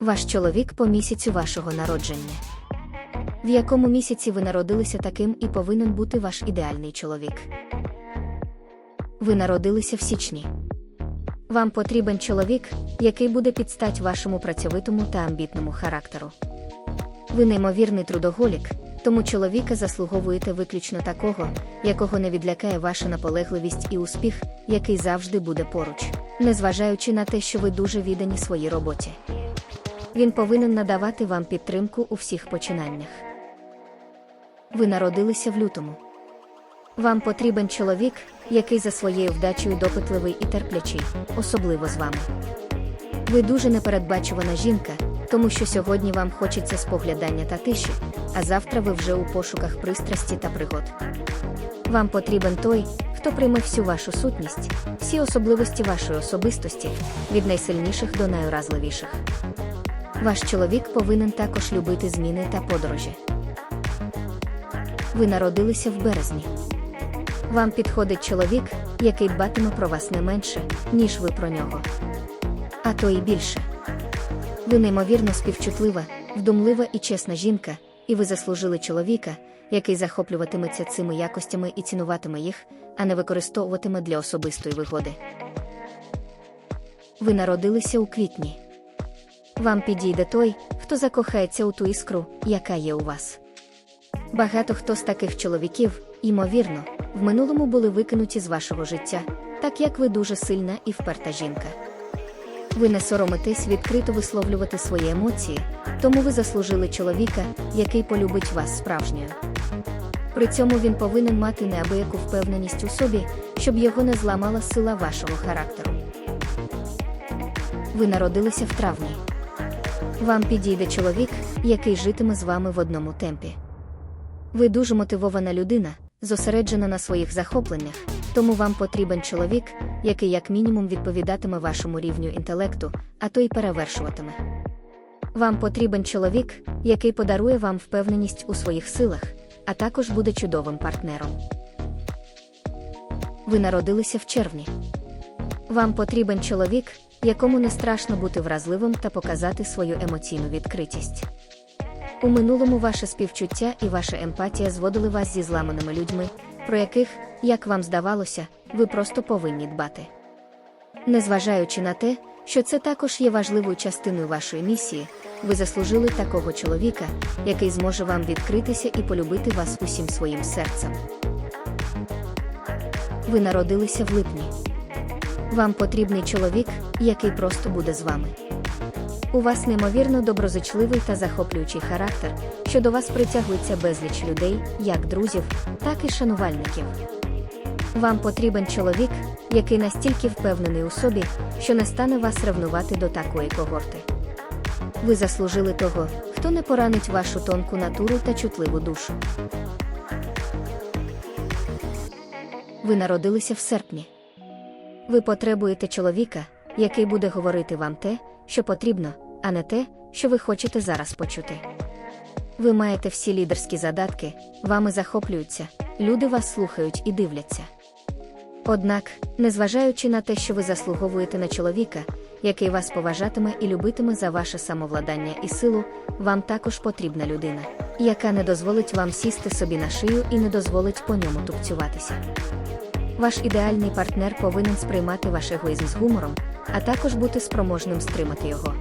Ваш чоловік по місяцю вашого народження. В якому місяці ви народилися таким і повинен бути ваш ідеальний чоловік. Ви народилися в січні. Вам потрібен чоловік, який буде підстать вашому працьовитому та амбітному характеру. Ви неймовірний трудоголік, тому чоловіка заслуговуєте виключно такого, якого не відлякає ваша наполегливість і успіх, який завжди буде поруч, незважаючи на те, що ви дуже віддані своїй роботі. Він повинен надавати вам підтримку у всіх починаннях. Ви народилися в лютому. Вам потрібен чоловік, який за своєю вдачею допитливий і терплячий, особливо з вами. Ви дуже непередбачувана жінка, тому що сьогодні вам хочеться споглядання та тиші, а завтра ви вже у пошуках пристрасті та пригод. Вам потрібен той, хто прийме всю вашу сутність, всі особливості вашої особистості, від найсильніших до найуразливіших. Ваш чоловік повинен також любити зміни та подорожі. Ви народилися в березні. Вам підходить чоловік, який дбатиме про вас не менше, ніж ви про нього. А то і більше. Ви неймовірно співчутлива, вдумлива і чесна жінка, і ви заслужили чоловіка, який захоплюватиметься цими якостями і цінуватиме їх, а не використовуватиме для особистої вигоди. Ви народилися у квітні. Вам підійде той, хто закохається у ту іскру, яка є у вас. Багато хто з таких чоловіків, ймовірно, в минулому були викинуті з вашого життя, так як ви дуже сильна і вперта жінка. Ви не соромитесь відкрито висловлювати свої емоції, тому ви заслужили чоловіка, який полюбить вас справжньою. При цьому він повинен мати неабияку впевненість у собі, щоб його не зламала сила вашого характеру. Ви народилися в травні. Вам підійде чоловік, який житиме з вами в одному темпі. Ви дуже мотивована людина, зосереджена на своїх захопленнях, тому вам потрібен чоловік, який як мінімум відповідатиме вашому рівню інтелекту, а то й перевершуватиме. Вам потрібен чоловік, який подарує вам впевненість у своїх силах, а також буде чудовим партнером. Ви народилися в червні. Вам потрібен чоловік, якому не страшно бути вразливим та показати свою емоційну відкритість. У минулому ваше співчуття і ваша емпатія зводили вас зі зламаними людьми, про яких, як вам здавалося, ви просто повинні дбати. Незважаючи на те, що це також є важливою частиною вашої місії, ви заслужили такого чоловіка, який зможе вам відкритися і полюбити вас усім своїм серцем. Ви народилися в липні. Вам потрібний чоловік, який просто буде з вами. У вас неймовірно доброзичливий та захоплюючий характер, що до вас притягується безліч людей, як друзів, так і шанувальників. Вам потрібен чоловік, який настільки впевнений у собі, що не стане вас ревнувати до такої когорти. Ви заслужили того, хто не поранить вашу тонку натуру та чутливу душу. Ви народилися в серпні. Ви потребуєте чоловіка, який буде говорити вам те, що потрібно, а не те, що ви хочете зараз почути. Ви маєте всі лідерські задатки, вами захоплюються, люди вас слухають і дивляться. Однак, незважаючи на те, що ви заслуговуєте на чоловіка, який вас поважатиме і любитиме за ваше самовладання і силу, вам також потрібна людина, яка не дозволить вам сісти собі на шию і не дозволить по ньому тупцюватися. Ваш ідеальний партнер повинен сприймати ваш егоїзм з гумором, а також бути спроможним стримати його.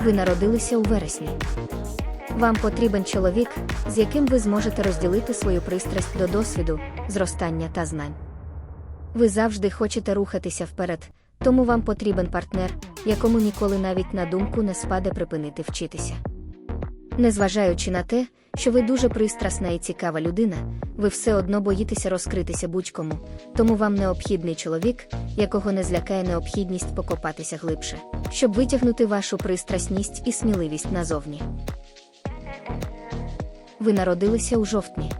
Ви народилися у вересні. Вам потрібен чоловік, з яким ви зможете розділити свою пристрасть до досвіду, зростання та знань. Ви завжди хочете рухатися вперед, тому вам потрібен партнер, якому ніколи навіть на думку не спаде припинити вчитися. Незважаючи на те, що ви дуже пристрасна і цікава людина, ви все одно боїтеся розкритися будь-кому, тому вам необхідний чоловік, якого не злякає необхідність покопатися глибше, щоб витягнути вашу пристрасність і сміливість назовні. Ви народилися у жовтні.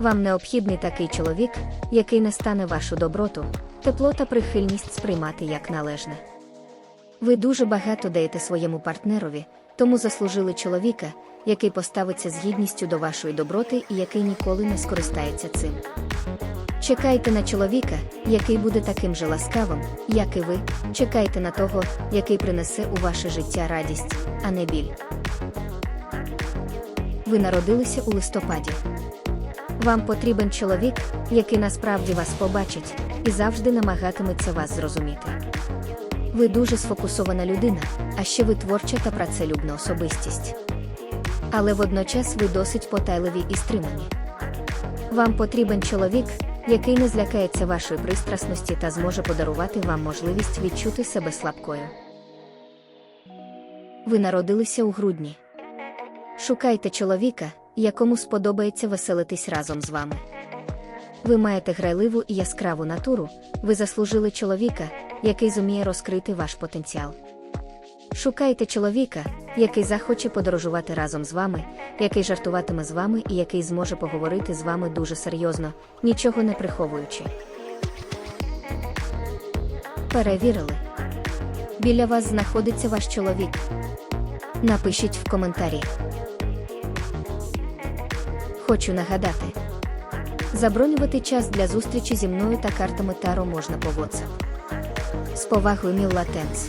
Вам необхідний такий чоловік, який не стане вашу доброту, тепло та прихильність сприймати як належне. Ви дуже багато даєте своєму партнерові, тому заслужили чоловіка, який поставиться з гідністю до вашої доброти і який ніколи не скористається цим. Чекайте на чоловіка, який буде таким же ласкавим, як і ви. Чекайте на того, який принесе у ваше життя радість, а не біль. Ви народилися у листопаді. Вам потрібен чоловік, який насправді вас побачить і завжди намагатиметься вас зрозуміти. Ви дуже сфокусована людина, а ще ви творча та працелюбна особистість. Але водночас ви досить потайливі і стримані. Вам потрібен чоловік, який не злякається вашої пристрасності та зможе подарувати вам можливість відчути себе слабкою. Ви народилися у грудні. Шукайте чоловіка, якому сподобається веселитись разом з вами. Ви маєте грайливу і яскраву натуру, ви заслужили чоловіка, який зуміє розкрити ваш потенціал. Шукайте чоловіка, який захоче подорожувати разом з вами, який жартуватиме з вами і який зможе поговорити з вами дуже серйозно, нічого не приховуючи. Перевірили. Біля вас знаходиться ваш чоловік. Напишіть в коментарі. Хочу нагадати. Забронювати час для зустрічі зі мною та картами Таро можна по WhatsApp. З повагою Мілла Тенс.